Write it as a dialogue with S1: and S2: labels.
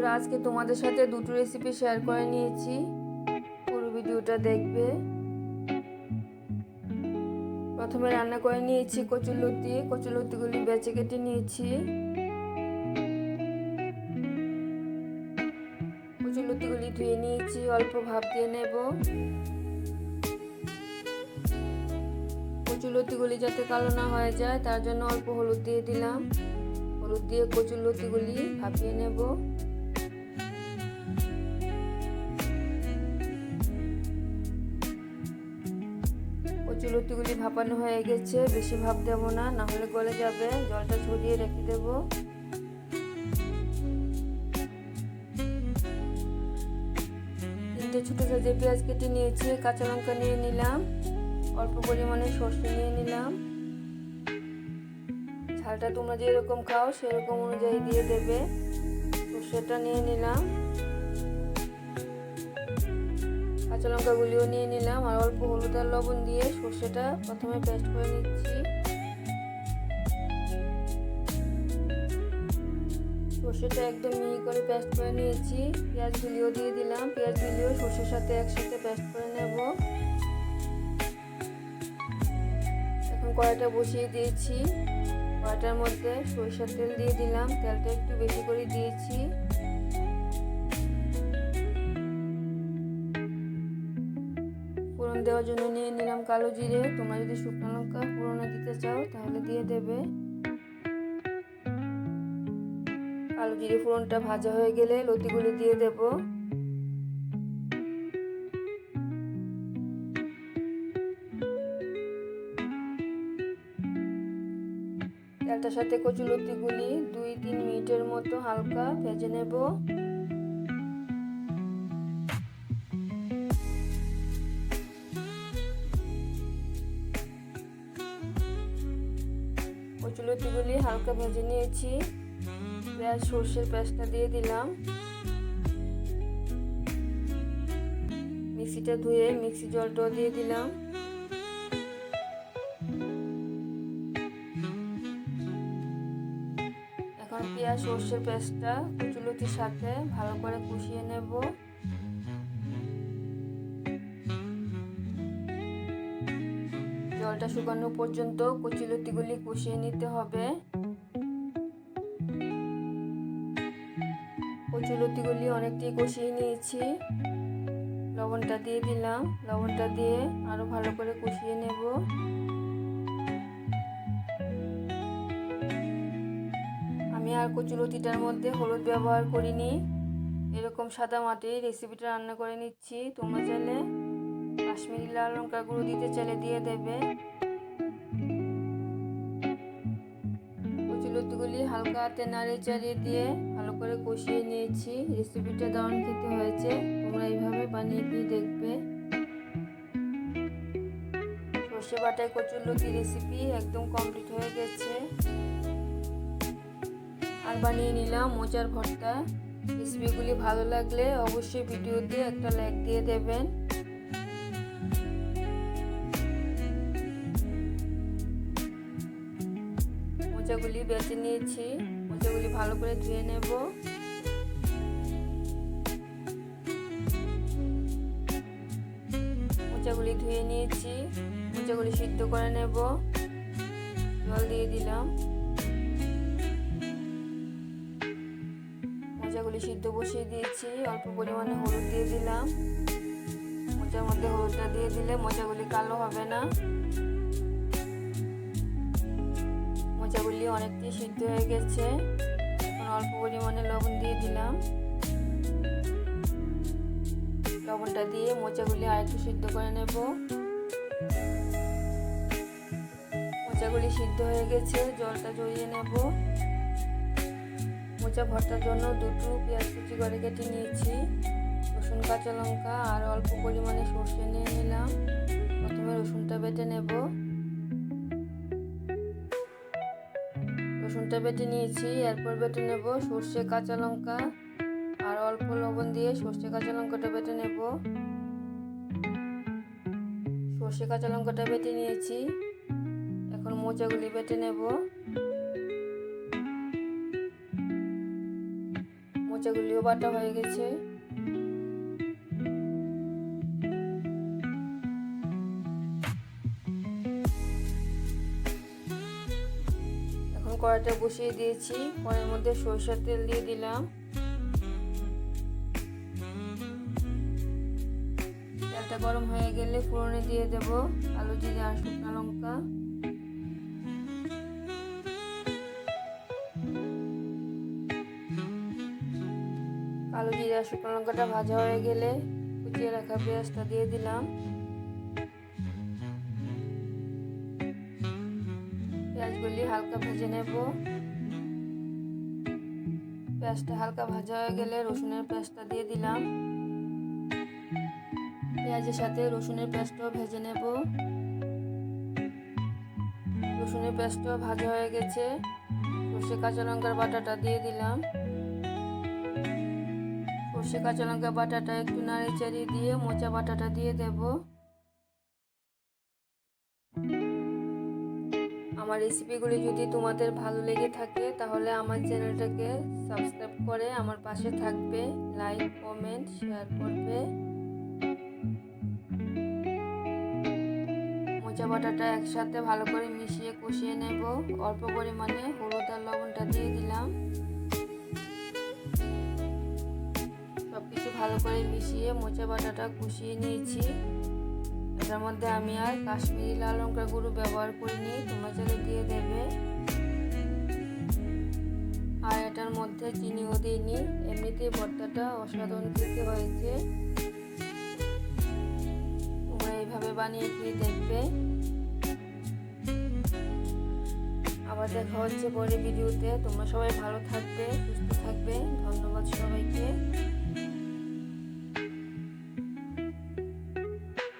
S1: বন্ধুরা, আজকে তোমাদের সাথে দুটো রেসিপি শেয়ার করে নিয়েছি। পুরো ভিডিওটা দেখবে। প্রথমে রান্না করে নিয়েছি কচুলতি কচুলতিগুলি বেছে কেটে নিয়েছি। কচুলতিগুলি ধুয়ে নিয়েছি, অল্প ভাপ দিয়ে নেব। কচুলতিগুলি যাতে কালো না হয়ে যায়, তার জন্য অল্প হলুদ দিয়ে দিলাম। হলুদ দিয়ে কচুর লতিগুলি ভাপিয়ে নেব। লতিগুলি ভাপানো হয়ে গেছে, বেশি ভাপ দেবো না না হলে গলে যাবে। জলটা ছড়িয়ে রেখে দেব। তিনটে ছোটো সাইজের পেঁয়াজ কেটে নিয়েছি, কাঁচা লঙ্কা নিয়ে নিলাম, অল্প পরিমাণে সর্ষে নিয়ে নিলাম। ঝালটা তোমরা যেরকম খাও, সেরকম অনুযায়ী দিয়ে দেবে। সর্ষেটা নিয়ে নিলাম। কাঁচা লঙ্কা গুলিও নিয়ে নিলাম আর অল্প হলুদ আর লবণ দিয়ে সর্ষেটা প্রথমে পেস্ট করে নিচ্ছি। সর্ষেটা একদম মিহি করে পেস্ট করে নিয়েছি। পেঁয়াজগুলিও দিয়ে দিলাম। পেঁয়াজগুলিও সর্ষের সাথে একসাথে পেস্ট করে নেব। এখন কড়াইটা বসিয়ে দিয়েছি। কড়াইটার মধ্যে সরিষার তেল দিয়ে দিলাম। তেলটা একটু বেশি করে দিয়েছি। দেওয়ার জন্য নিয়ে নিলাম কালো জিরে। তোমরা যদি শুকনো লঙ্কা ফোড়নে দিতে চাও, তাহলে দিয়ে দেবে। কালো জিরে ফোড়নটা ভাজা হয়ে গেলে লতিগুলি দিয়ে দেবো। তেলটার সাথে কচু লতিগুলি দুই তিন মিনিটের মতো হালকা ভেজে নেব। কচুলতিগুলি হালকা ভেজে নিয়েছি। পেঁয়াজ, সর্ষের পেঁয়াজটা দিয়ে দিলাম। মিক্সিটা ধুয়ে মিক্সি জলটাও দিয়ে দিলাম। এখন পেঁয়াজ, সর্ষের পেস্টটা কচুলতির সাথে ভালো করে কষিয়ে নেব। জলটা শুকানো পর্যন্ত কচুলতিগুলি কষিয়ে নিতে হবে। কচুলতিগুলি অনেকটাই কষিয়ে নিয়েছি। লবণটা দিয়ে দিলাম। লবণটা দিয়ে আরও ভালো করে কষিয়ে নেব। আমি আর কচুলতিটার মধ্যে হলুদ ব্যবহার করিনি। এরকম সাদা মাটির রেসিপিটা রান্না করে নিচ্ছি। তোমরা চাইলে কাশ্মীরি লাল লঙ্কা গুঁড়ো দিতে চাইলে দিয়ে দেবে। কচুলতিগুলি হালকা হাতে নাড়িয়ে চাড়িয়ে দিয়ে ভালো করে কষিয়ে নিয়েছি। রেসিপিটা দারুণ খেতে হয়েছে, তোমরা এইভাবে বানিয়ে দিয়ে দেখবে। সর্ষে বাটায় কচুরলতি রেসিপি একদম কমপ্লিট হয়ে গেছে। আর বানিয়ে নিলাম মোচার ভর্তা। রেসিপিগুলি ভালো লাগলে অবশ্যই ভিডিওতে একটা লাইক দিয়ে দেবেন। মোচাগুলি বেছে নিয়েছি। মোচাগুলি ভালো করে ধুয়ে নেব। মোচাগুলি ধুয়ে নিয়েছি। মোচাগুলি সিদ্ধ করে নেব। জল দিয়ে দিলাম। মোচাগুলি সিদ্ধ বসিয়ে দিয়েছি। অল্প পরিমাণে হলুদ দিয়ে দিলাম। মোচার মধ্যে হলুদটা দিয়ে দিলে মোচাগুলি কালো হবে না। মোচাগুলি অনেকটাই সিদ্ধ হয়ে গেছে। এখন অল্প পরিমাণে লবণ দিয়ে দিলাম। লবণটা দিয়ে মোচাগুলি আরেকটু সিদ্ধ করে নেব। মোচাগুলি সিদ্ধ হয়ে গেছে, জলটা জড়িয়ে নেব। মোচা ভর্তার জন্য দুটো পেঁয়াজ কুচি করে কেটে নিয়েছি। রসুন, কাঁচা লঙ্কা আর অল্প পরিমাণে সর্ষে নিয়ে নিলাম। প্রথমে রসুনটা বেটে নেব। রসুনটা বেটে নিয়েছি, এরপর বেটে নেব সর্ষে কাঁচা লঙ্কা আর অল্প লবণ দিয়ে সর্ষে কাঁচা লঙ্কাটা বেটে নেব। সর্ষে কাঁচা লঙ্কাটা বেটে নিয়েছি, এখন মোচাগুলি বেটে নেব। মোচাগুলিও বাটা হয়ে গেছে। কড়াইটা বসিয়ে দিয়েছি। কড়াইয়ের মধ্যে সরষের তেল দিয়ে দিলাম। তেলটা গরম হয়ে গেলে ফোড়নে দিয়ে দেব আলু জিরে আর শুকনো লঙ্কা। আলু জিরে শুকনো লঙ্কাটা ভাজা হয়ে গেলে কুচিয়ে রাখা পেঁয়াজটা দিয়ে দিলাম। পেঁয়াজগুলি হালকা ভেজে নেব। পেঁয়াজটা হালকা ভাজা হয়ে গেলে রসুনের পেঁয়াজটা দিয়ে দিলাম। পেঁয়াজের সাথে রসুনের পেঁয়াজটাও ভেজে নেব। রসুনের পেঁয়াজটাও ভাজা হয়ে গেছে। সর্ষে কাঁচা লঙ্কার বাটাটা দিয়ে দিলাম। সর্ষে কাঁচা লঙ্কা বাটাটা একটু নাড়ে চাড়িয়ে দিয়ে মোচা বাটাটা দিয়ে দেব। আমার রেসিপিগুলি যদি তোমাদের ভালো লেগে থাকে, তাহলে আমার চ্যানেলটাকে সাবস্ক্রাইব করে আমার পাশে থাকবে। লাইক কমেন্ট শেয়ার করবে। মোচা বাটাটা একসাথে ভালো করে মিশিয়ে কষিয়ে নেব। অল্প পরিমাণে হলুদ আর লবণটা দিয়ে দিলাম। সব কিছু ভালো করে মিশিয়ে মোচা বাটাটা কষিয়ে নিয়েছি। এটার মধ্যে আমি আর কাশ্মীরি লাল লঙ্কা গুঁড়ো ব্যবহার করিনি। তোমরা মধ্যে চিনিও দিইনি এমনিতে ভর্তাটা অসাধারণ খেতে হয়েছে। তোমরা এইভাবে বানিয়ে খেয়ে দেখবে। আবার দেখা হচ্ছে পরে ভিডিওতে। তোমরা সবাই ভালো থাকবে, সুস্থ থাকবে। ধন্যবাদ